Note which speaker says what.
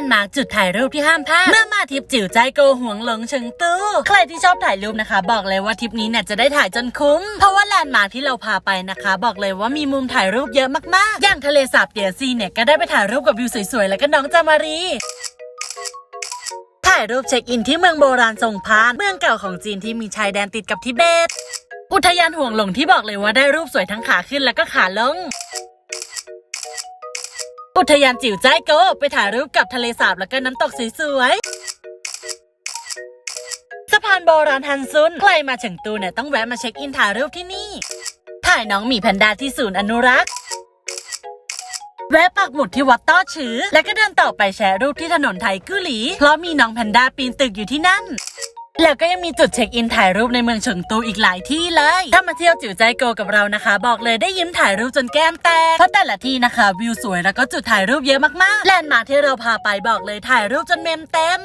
Speaker 1: นด์มาร์คจุดถ่ายรูปที่ห้ามพลาดเมื่อมาทริปจิ๋วใจโกหวงหลงเชิงตู้ใครที่ชอบถ่ายรูปนะคะ บอกเลยว่าทริปนี้เนี่ยจะได้ถ่ายจนคุ้ม เพราะว่าแลนด์มาร์คที่เราพาไปนะคะ บอกเลยว่ามีมุมถ่ายรูปเยอะมากๆ อย่างทะเลสาบเตียซีเนี่ยก็ได้ไปถ่ายรูปกับวิวสวยๆแล้วก็น้องจามารีถ่ายรูปเช็คอินที่เมืองโบราณทรงพาน เมืองเก่าของจีนที่มีชายแดนติดกับทิเบต อุทยานห่วงหลงที่บอกเลยว่าได้รูปสวยทั้งขาขึ้นแล้วก็ขาลง อุทยานจิ๋วจ้ายโกไปถ่ายรูปกับทะเลสาบแล้วก็น้ำตกสวยๆสะพานโบราณฮันซุน ใครมาเฉิงตูเนี่ยต้องแวะมาเช็คอินถ่ายรูปที่นี่ ถ่ายน้องหมีแพนด้าที่ศูนย์อนุรักษ์แวะปักหมุดที่วัดต้อฉือ แล้วก็เดินต่อไปแชร์รูปที่ถนนไทยกู้หลี เพราะมีน้องแพนด้าปีนตึกอยู่ที่นั่น แล้วก็ยังมีจุดเช็คอินถ่ายรูปในเมืองเฉิงตูอีกหลายที่เลย ถ้ามาเที่ยวจิ๋วใจโกกับเรานะคะ บอกเลยได้ยิ้มถ่ายรูปจนแก้มแตก เพราะแต่ละที่นะคะ วิวสวยแล้วก็จุดถ่ายรูปเยอะมากๆ แลนด์มาร์คที่เราพาไปบอกเลยถ่ายรูปจนเมมเต็ม